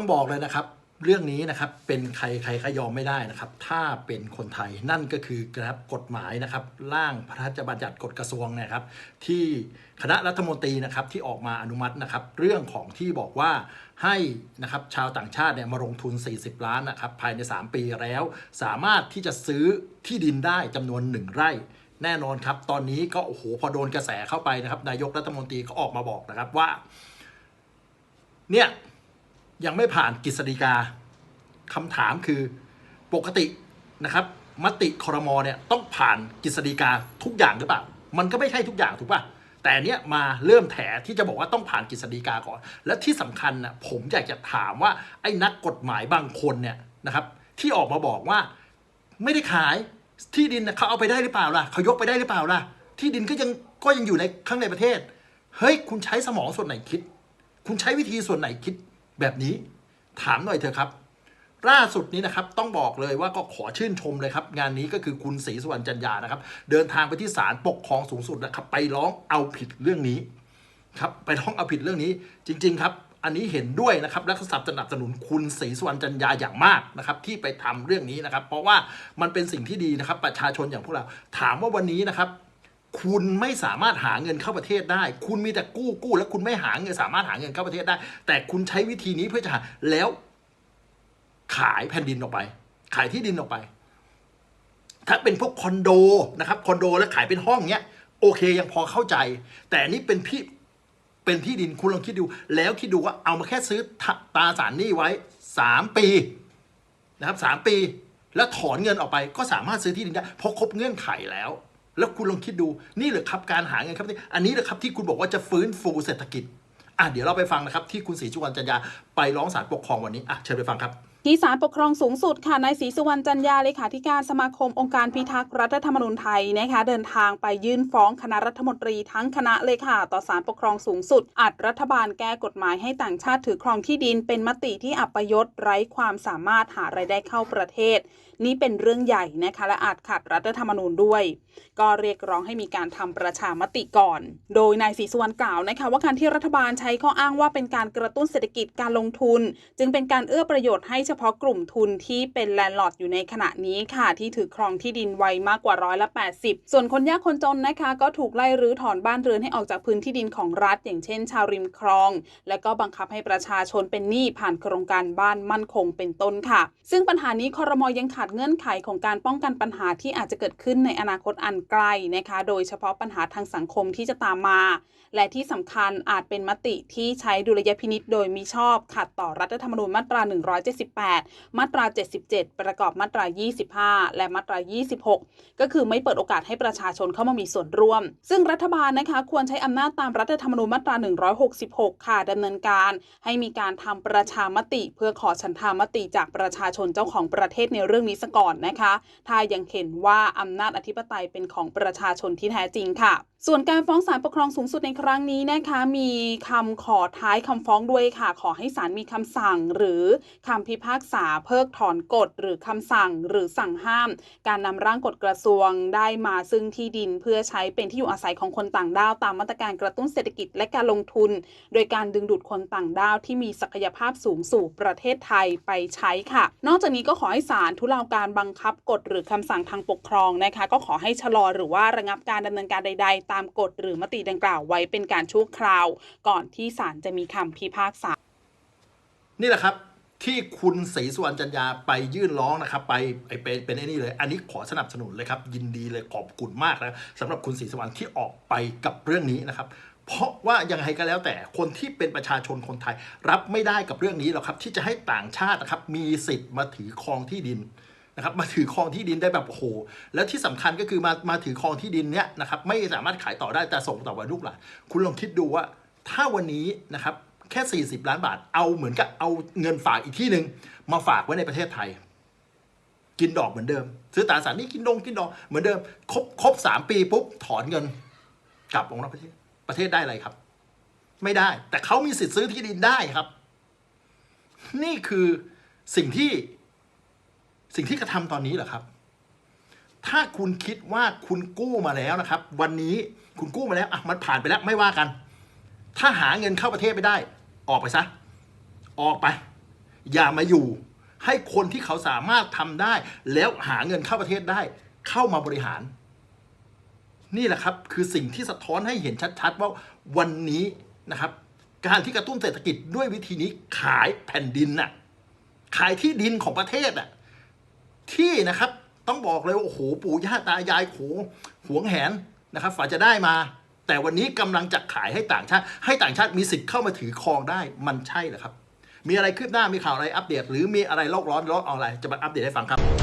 ต้องบอกเลยนะครับ เรื่องนี้นะครับเป็นใครใครก็ยอมไม่ได้นะครับ ถ้าเป็นคนไทยนั่นก็คือนะครับกฎหมายนะครับ ร่างพระราชบัญญัติกฎกระทรวงนะครับ ที่คณะรัฐมนตรีนะครับที่ออกมาอนุมัตินะครับ เรื่องของที่บอกว่าให้นะครับชาวต่างชาติเนี่ยมาลงทุน 40 ล้านนะครับภายใน 3 ปีแล้ว สามารถที่จะซื้อที่ดินได้จำนวน 1 ไร่แน่นอนครับ ตอนนี้ก็โอ้โหพอโดนกระแสเข้าไปนะครับ นายกรัฐมนตรีก็ออกมาบอกนะครับว่า เนี่ย ยังไม่ผ่านกฤษฎีกาคำถามคือปกตินะครับ มติครมเนี่ยต้องผ่านกฤษฎีกาทุกอย่างหรือเปล่า มันก็ไม่ใช่ทุกอย่างถูกป่ะแต่เนี้ยมาเริ่มแถที่จะบอกว่าต้องผ่านกฤษฎีกาก่อน และที่สำคัญนะผมอยากจะถามว่าไอ้นักกฎหมายบางคนเนี่ยนะครับ ที่ออกมาบอกว่าไม่ได้ขายที่ดินเขาเอาไปได้หรือเปล่าล่ะเขายกไปได้หรือเปล่าล่ะ ที่ดินก็ยังก็ยังอยู่ในข้างในประเทศ เฮ้ย คุณใช้สมองส่วนไหนคิด คุณใช้วิธีส่วนไหนคิด แบบนี้ ถามหน่อยเถอะครับ ล่าสุดนี้นะครับต้องบอกเลยว่าก็ขอชื่นชมเลยครับ งานนี้ก็คือคุณศรีสุวรรณจันยานะครับ เดินทางไปที่ศาลปกครองสูงสุดนะครับ ไปร้องเอาผิดเรื่องนี้ครับไปร้องเอาผิดเรื่องนี้ จริง ๆ ครับอันนี้เห็นด้วยนะครับและก็สนับสนุนคุณศรีสุวรรณจันยาอย่างมากนะครับที่ไปทำเรื่องนี้นะครับ เพราะว่ามันเป็นสิ่งที่ดีนะครับ ประชาชนอย่างพวกเรา ถามว่าวันนี้นะครับ คุณไม่สามารถหาเงินเข้าประเทศได้ คุณมีแต่กู้กู้ แล้วคุณไม่หาเงินสามารถหาเงินเข้าประเทศได้ แต่คุณใช้วิธีนี้เพื่อจะหาแล้ว ขายแผ่นดินออกไป ขายที่ดินออกไป ถ้าเป็นพวกคอนโดนะครับคอนโดแล้วขายเป็นห้องเนี้ย โอเคยังพอเข้าใจ แต่นี่เป็นพี่เป็นที่ดินคุณลองคิดดู แล้วคิดดูว่าเอามาแค่ซื้อตาสารหนี้ไว้สามปีนะครับสามปี แล้วถอนเงินออกไปก็สามารถซื้อที่ดินได้เพราะครบเงื่อนไขแล้ว แล้วคุณลองคิดดูนี่เหรือครับการหาเงินครับนี่อันนี้เหรือครับที่คุณบอกว่าจะฟื้นฟูเศรษฐกิจอะเดี๋ยวเราไปฟังนะครับที่คุณศรีจุวรรณจันยาไปร้องศาลปกครองวันนี้อะเชิญไปฟังครับ ที่ศาลปกครองสูงสุดค่ะนายศรีสุวรรณจันยาเลขาธิการสมาคมองค์การพิทักษ์รัฐธรรมนูญไทยนะคะเดินทางไปยื่นฟ้องคณะรัฐมนตรีทั้งคณะเลยค่ะต่อศาลปกครองสูงสุด อัดรัฐบาลแก้กฎหมายให้ต่างชาติถือครองที่ดิน เป็นมติที่อัปยศไร้ความสามารถหารายได้เข้าประเทศ นี่เป็นเรื่องใหญ่นะคะและอาจขัดรัฐธรรมนูญด้วย ก็เรียกร้องให้มีการทำประชามติก่อน โดยนายศรีสุวรรณกล่าวนะคะว่าการที่รัฐบาลใช้ข้ออ้างว่าเป็นการกระตุ้นเศรษฐกิจการลงทุน จึงเป็นการเอื้อประโยชน์ให้เฉพาะกลุ่มทุนที่เป็นแลนด์ลอร์ดอยู่ในขณะนี้ค่ะ ที่ถือครองที่ดินไว้มากกว่าร้อยละ 80 ส่วนคนยากคนจนนะคะ ก็ถูกไล่รื้อถอนบ้านเรือนให้ออกจากพื้นที่ดินของรัฐ อย่างเช่น ชาวริมคลอง และก็บังคับให้ประชาชนเป็นหนี้ผ่านโครงการบ้านมั่นคงเป็นต้นค่ะ ซึ่งปัญหานี้คอรมอยังขาดเงื่อนไขของการป้องกันปัญหาที่อาจจะเกิดขึ้นในอนาคตอันใกลนะคะ โดยเฉพาะปัญหาทางสังคมที่จะตามมา และที่สำคัญอาจเป็นมติที่ใช้ดุลยพินิษโดยมิชอบขัดต่อรัฐธรรมนูญมาตรา 178มาตรา 77 ประกอบมาตรา 25 และมาตรา 26 ก็คือไม่เปิดโอกาสให้ประชาชนเข้ามามีส่วนร่วม ซึ่งรัฐบาลนะคะควรใช้อำนาจตามรัฐธรรมนูญมาตรา 166 ค่ะดำเนินการให้มีการทำประชามติเพื่อขอฉันทามติจากประชาชนเจ้าของประเทศในเรื่องนี้ซะก่อนนะคะ ถ้ายังเห็นว่าอำนาจอธิปไตยเป็นของประชาชนที่แท้จริงค่ะ ส่วนการฟ้องศาลปกครองสูงสุดในครั้งนี้นะคะ มีคำขอท้ายคำฟ้องด้วยค่ะ ขอให้ศาลมีคำสั่ง หรือคำพิพากษาเพิกถอนกฎหรือคำสั่ง หรือสั่งห้าม การนำร่างกฎกระทรวงได้มาซึ่งที่ดินเพื่อใช้เป็นที่อยู่อาศัยของคนต่างด้าวตามมาตรการกระตุ้นเศรษฐกิจและการลงทุน โดยการดึงดูดคนต่างด้าวที่มีศักยภาพสูงสู่ประเทศไทยไปใช้ค่ะ นอกจากนี้ก็ขอให้ศาลทุเลาการบังคับกฎหรือคำสั่งทางปกครองนะคะ ก็ขอให้ชะลอหรือว่าระงับการดำเนินการใด ๆตามกฎหรือมติดังกล่าวไว้เป็นการชั่วคราว ก่อนที่ศาลจะมีคำพิพากษา นี่แหละครับที่คุณศรีสุวรรณจันยาไปยื่นร้องนะครับ ไปไอเป็นเป็นไอ้นี่เลย อันนี้ขอสนับสนุนเลยครับ ยินดีเลยขอบคุณมากนะสำหรับคุณศรีสุวรรณที่ออกไปกับเรื่องนี้นะครับ เพราะว่ายังไงก็แล้วแต่คนที่เป็นประชาชนคนไทย รับไม่ได้กับเรื่องนี้หรอกครับ ที่จะให้ต่างชาตินะครับมีสิทธิ์มาถือครองที่ดิน นะครับมาถือครองที่ดินได้แบบโอ้โหแล้วที่สำคัญก็คือมามาถือครองที่ดินเนี้ยนะครับไม่สามารถขายต่อได้แต่ส่งต่อไปลูกหลานคุณลองคิดดูว่า ถ้าวันนี้นะครับแค่ 40 ล้านบาทเอาเหมือนกับเอาเงินฝากอีกที่หนึ่งมาฝากไว้ในประเทศไทย กินดอกเหมือนเดิม ซื้อตราสารนี้กินดงกินดอกเหมือนเดิม ครบครบสามปีปุ๊บถอนเงิน กลับออกนอกประเทศประเทศได้อะไรครับ ไม่ได้ แต่เขามีสิทธิ์ซื้อที่ดินได้ครับ นี่คือสิ่งที่ สิ่งที่กระทำตอนนี้เหรอครับ ถ้าคุณคิดว่าคุณกู้มาแล้วนะครับ วันนี้คุณกู้มาแล้วอะมันผ่านไปแล้วไม่ว่ากัน ถ้าหาเงินเข้าประเทศไม่ได้ ออกไปซะ ออกไป อย่ามาอยู่ ให้คนที่เขาสามารถทำได้ แล้วหาเงินเข้าประเทศได้ เข้ามาบริหาร นี่แหละครับ คือสิ่งที่สะท้อนให้เห็นชัด ๆ ว่าวันนี้นะครับ การที่กระตุ้นเศรษฐกิจด้วยวิธีนี้ขายแผ่นดินน่ะขายที่ดินของประเทศอะ ที่นะครับต้องบอกเลยว่าโอ้โหปู่ย่าตายายโหหวงแหนนะครับฝ่าจะได้มา แต่วันนี้กำลังจะขายให้ต่างชาติ ให้ต่างชาติมีสิทธิ์เข้ามาถือครองได้มันใช่เหรอครับ มีอะไรคืบหน้ามีข่าวอะไรอัปเดต หรือมีอะไรโลกร้อนโลกออนไลน์จะมาอัปเดตให้ฟังครับ